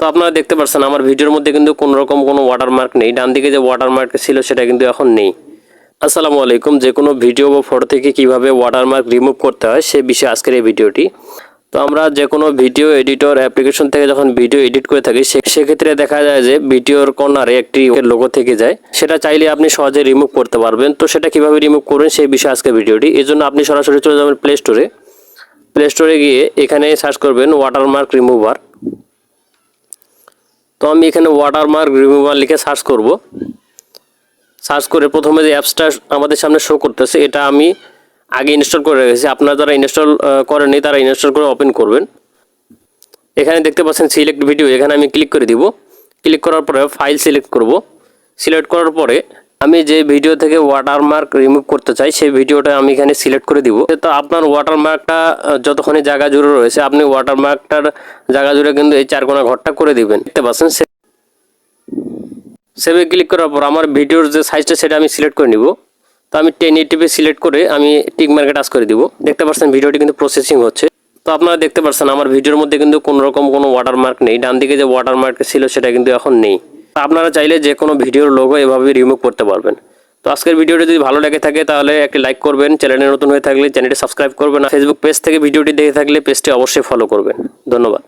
তো আপনারা দেখতে পাচ্ছেন আমার ভিডিওর মধ্যে কিন্তু কোনো রকম কোনো ওয়াটারমার্ক নেই। ডান দিকে যে ওয়াটারমার্ক ছিল, সেটা কিন্তু এখন নেই। আসসালামু আলাইকুম। যে কোনো ভিডিও বা ফটো থেকে কীভাবে ওয়াটারমার্ক রিমুভ করতে হয়, সে বিষয়ে আজকের এই ভিডিওটি। তো আমরা যে কোনো ভিডিও এডিটর অ্যাপ্লিকেশন থেকে যখন ভিডিও এডিট করে থাকি সেক্ষেত্রে দেখা যায় যে ভিডিওর কর্নারে একটি লোগো থেকে যায়। সেটা চাইলে আপনি সহজে রিমুভ করতে পারবেন। তো সেটা কীভাবে রিমুভ করবেন, সেই বিষয়ে আজকের ভিডিওটি। এই জন্য আপনি সরাসরি চলে যাবেন প্লে স্টোরে প্লে স্টোরে গিয়ে এখানে সার্চ করবেন ওয়াটারমার্ক রিমুভার তো আমি এখানে ওয়াটারমার্ক রিমুভার লিখে সার্চ করব। সার্চ করে প্রথমে যে অ্যাপসটা আমাদের সামনে শো করতেছে, এটা আমি আগে ইনস্টল করে রেখেছি। আপনারা যারা ইনস্টল করেনি তারা ইনস্টল করে ওপেন করবেন। এখানে দেখতে পাচ্ছেন সিলেক্ট ভিডিও এখানে আমি ক্লিক করে দিব। ক্লিক করার পরে ফাইল সিলেক্ট করব। সিলেক্ট করার পরে আমি যে ভিডিও থেকে ওয়াটারমার্ক রিমুভ করতে চাই, সেই ভিডিওটা আমি এখানে সিলেক্ট করে দিব। তো আপনার ওয়াটারমার্কটা যতক্ষণই জায়গা জুড়ে রয়েছে, আপনি ওয়াটারমার্কটার জায়গা জুড়ে কিন্তু এই চার কোনা ঘরটা করে দিবেন। দেখতে পাচ্ছেন? সেভে ক্লিক করার পর আমার ভিডিওর যে সাইজটা সেটা আমি সিলেক্ট করে নিব। তো আমি টেন এইটিপি সিলেক্ট করে আমি টিক মার্কে টাচ করে দিব। দেখতে পাচ্ছেন ভিডিওটি কিন্তু প্রসেসিং হচ্ছে। তো আপনারা দেখতে পাচ্ছেন, আমার ভিডিওর মধ্যে কিন্তু কোনো রকম কোনো ওয়াটারমার্ক নেই। ডান দিকে যে ওয়াটারমার্ক ছিল, সেটা কিন্তু এখন নেই। আপনারা চাইলে যে কোনো ভিডিওর লোগো এভাবে রিমুভ করতে পারবেন। তো আজকের ভিডিওটি যদি ভালো লেগে থাকে, তাহলে একটি লাইক করবেন। চ্যানেলে নতুন হয়ে থাকলে চ্যানেলটি সাবস্ক্রাইব করবেন। ফেসবুক পেজ থেকে ভিডিওটি দেখে থাকলে পেজটি অবশ্যই ফলো করবেন। ধন্যবাদ।